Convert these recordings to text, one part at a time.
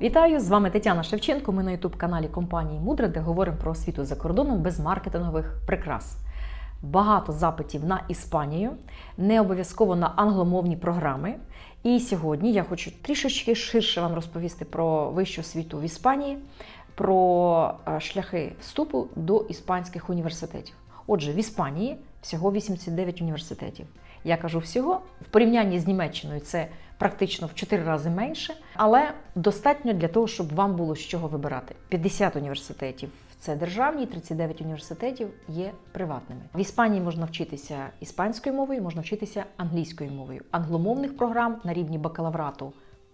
Вітаю! З вами Тетяна Шевченко. Ми на ютуб-каналі компанії Мудра, де говоримо про освіту за кордоном без маркетингових прикрас. Багато запитів на Іспанію, не обов'язково на англомовні програми. І сьогодні я хочу трішечки ширше вам розповісти про вищу освіту в Іспанії, про е, шляхи вступу до іспанських університетів. Отже, в Іспанії всього 89 університетів. Я кажу всього в порівнянні з Німеччиною це практично в 4 рази менше, але достатньо для того, щоб вам було з чого вибирати. 50 університетів це державні, 39 університетів є приватними. В Іспанії можна вчитися іспанською мовою, можна вчитися англійською мовою. Англомовних програм на рівні бакалаврату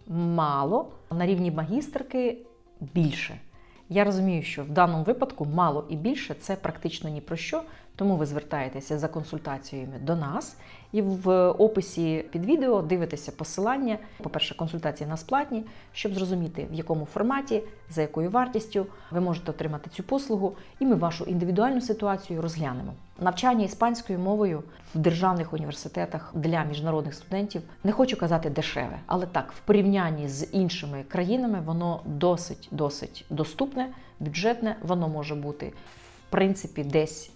мало, на рівні магістерки більше. Я розумію, що в даному випадку мало і більше це практично ні про що, тому ви звертаєтеся за консультаціями до нас і в описі під відео дивитеся посилання. По-перше, консультації нас платні, щоб зрозуміти, в якому форматі, за якою вартістю ви можете отримати цю послугу, і ми вашу індивідуальну ситуацію розглянемо. Навчання іспанською мовою в державних університетах для міжнародних студентів не хочу казати дешеве, але так, в порівнянні з іншими країнами воно досить досить доступне, бюджетне. Воно може бути в принципі десь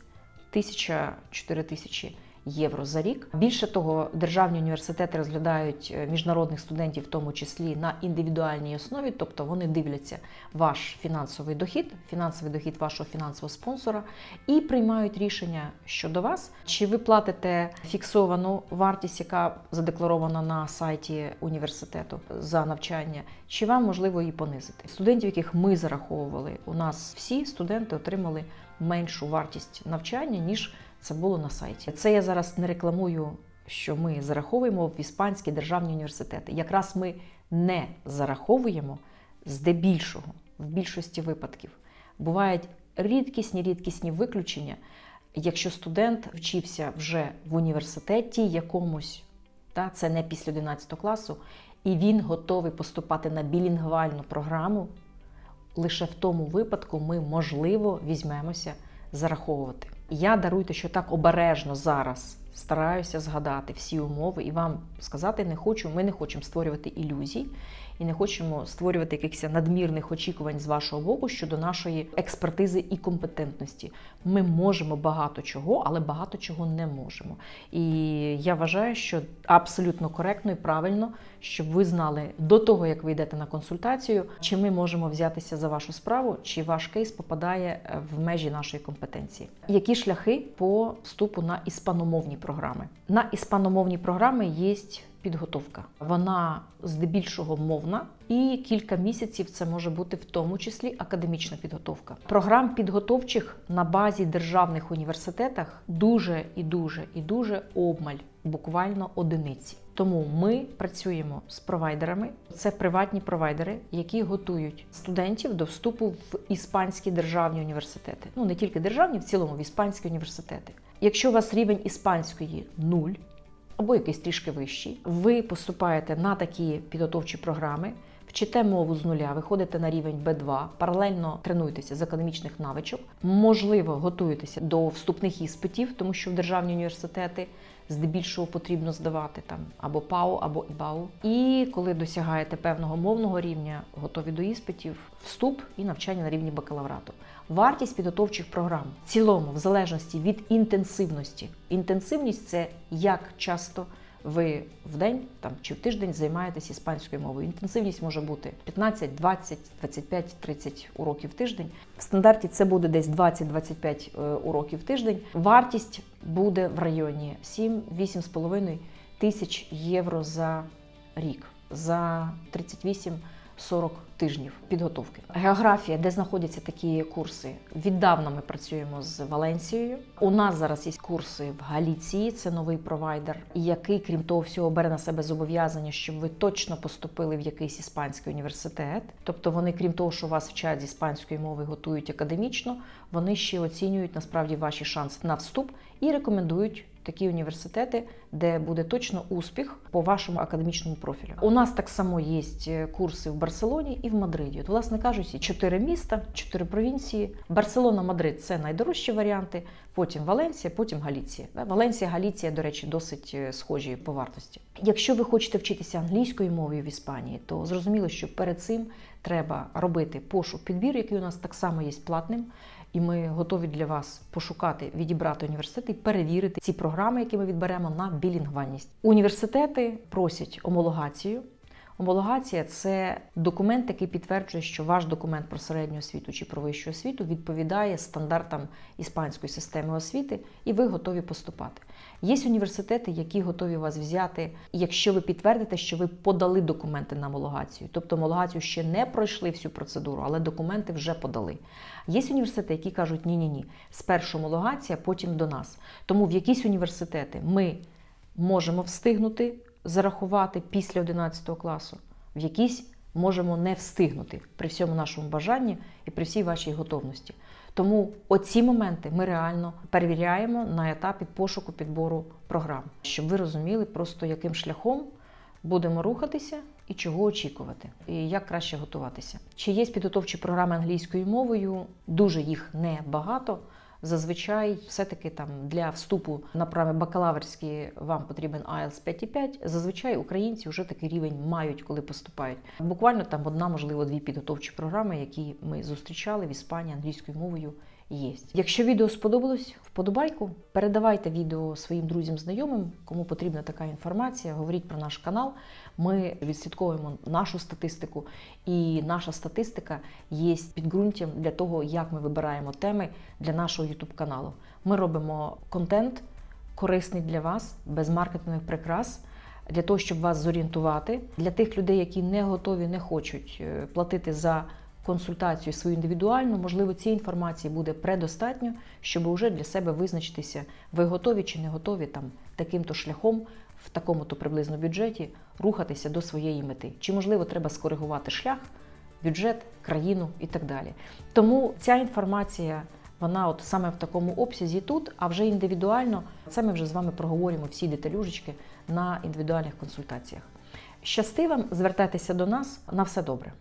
тисяча-чотири тисячі євро за рік. Більше того, державні університети розглядають е, міжнародних студентів, в тому числі на індивідуальній основі, тобто вони дивляться ваш фінансовий дохід, фінансовий дохід вашого фінансового спонсора, і приймають рішення щодо вас, чи ви платите фіксовану вартість, яка задекларована на сайті університету за навчання, чи вам можливо її понизити. Студентів, яких ми зараховували, у нас всі студенти отримали меншу вартість навчання ніж це було на сайті. Це я зараз не рекламую, що ми зараховуємо в іспанські державні університети. Якраз ми не зараховуємо здебільшого, в більшості випадків. Бувають рідкісні, рідкісні виключення, якщо студент вчився вже в університеті якомусь, та, це не після 11 класу, і він готовий поступати на білінгвальну програму. Лише в тому випадку ми, можливо, візьмемося зараховувати. Я даруйте, що так обережно зараз стараюся згадати всі умови і вам сказати не хочу. Ми не хочемо створювати ілюзій і не хочемо створювати якихось надмірних очікувань з вашого боку щодо нашої експертизи і компетентності. Ми можемо багато чого, але багато чого не можемо. І я вважаю, що абсолютно коректно і правильно, щоб ви знали до того, як ви йдете на консультацію, чи ми можемо взятися за вашу справу, чи ваш кейс попадає в межі нашої компетенції. Які шляхи по вступу на іспаномовні програми? На іспаномовні програми є підготовка. Вона здебільшого мовна, і кілька місяців це може бути в тому числі академічна підготовка. Програм підготовчих на базі державних університетах дуже і дуже і дуже обмаль, буквально одиниці. Тому ми працюємо з провайдерами. Це приватні провайдери, які готують студентів до вступу в іспанські державні університети. Ну не тільки державні, в цілому в іспанські університети. Якщо у вас рівень іспанської нуль або якийсь трішки вищий, ви поступаєте на такі підготовчі програми. Вчите мову з нуля, виходите на рівень Б2, паралельно тренуєтеся з академічних навичок, можливо, готуєтеся до вступних іспитів, тому що в державні університети здебільшого потрібно здавати там або ПАУ, або ІБАУ. І коли досягаєте певного мовного рівня, готові до іспитів, вступ і навчання на рівні бакалаврату. Вартість підготовчих програм в цілому, в залежності від інтенсивності. Інтенсивність це як часто ви в день там чи в тиждень займаєтесь іспанською мовою. Інтенсивність може бути 15, 20, 25, 30 уроків в тиждень. В стандарті це буде десь 20-25 уроків в тиждень. Вартість буде в районі 7-8,5 тисяч євро за рік за 38 40 тижнів підготовки. Географія, де знаходяться такі курси. Віддавна ми працюємо з Валенсією. У нас зараз є курси в Галіції, це новий провайдер, який, крім того, всього бере на себе зобов'язання, щоб ви точно поступили в якийсь іспанський університет. Тобто вони, крім того, що вас вчать з іспанської мови, готують академічно, вони ще оцінюють насправді ваші шанси на вступ і рекомендують такі університети, де буде точно успіх по вашому академічному профілю. У нас так само є е, курси в Барселоні і в Мадриді. От, власне кажучи, чотири міста, чотири провінції. Барселона, Мадрид це найдорожчі варіанти. Потім Валенсія, потім Галіція. Валенсія, Галіція, до речі, досить е, схожі по вартості. Якщо ви хочете вчитися англійською мовою в Іспанії, то зрозуміло, що перед цим треба робити пошук підбір, який у нас так само є платним. І ми готові для вас пошукати, відібрати університети і перевірити ці програми, які ми відберемо на білінгвальність. Університети просять омологацію. Омологація це документ, який підтверджує, що ваш документ про середню освіту чи про вищу освіту відповідає стандартам іспанської системи освіти, і ви готові поступати. Є університети, які готові вас взяти, якщо ви підтвердите, що ви подали документи на омологацію. Тобто омологацію ще не пройшли всю процедуру, але документи вже подали. Є університети, які кажуть, ні-ні ні, спершу омологація, потім до нас. Тому в якісь університети ми можемо встигнути зарахувати після 11 класу, в якісь можемо не встигнути при всьому нашому бажанні і при всій вашій готовності. Тому оці моменти ми реально перевіряємо на етапі пошуку підбору програм, щоб ви розуміли просто яким шляхом будемо рухатися і чого очікувати, і як краще готуватися. Чи є підготовчі програми англійською мовою? Дуже їх небагато. Зазвичай, все-таки там для вступу на програми бакалаврські вам потрібен IELTS 5,5. Зазвичай українці вже такий рівень мають, коли поступають. Буквально там одна, можливо, дві підготовчі програми, які ми зустрічали в Іспанії англійською мовою. Є. Якщо відео сподобалось, вподобайку, передавайте відео своїм друзям, знайомим, кому потрібна така інформація. Говоріть про наш канал. Ми відслідковуємо нашу статистику, і наша статистика є підґрунтям для того, як ми вибираємо теми для нашого youtube каналу. Ми робимо контент корисний для вас, без маркетингових прикрас. Для того, щоб вас зорієнтувати, для тих людей, які не готові, не хочуть е, платити за консультацію свою індивідуальну, можливо, цієї інформації буде предостатньо, щоб уже для себе визначитися, ви готові чи не готові там таким-то шляхом, в такому-то приблизно бюджеті рухатися до своєї мети. Чи можливо треба скоригувати шлях, бюджет, країну і так далі. Тому ця інформація. Вона от саме в такому обсязі тут, а вже індивідуально це ми вже з вами проговоримо всі деталюжечки на індивідуальних консультаціях. Щасти вам, звертайтеся до нас на все добре.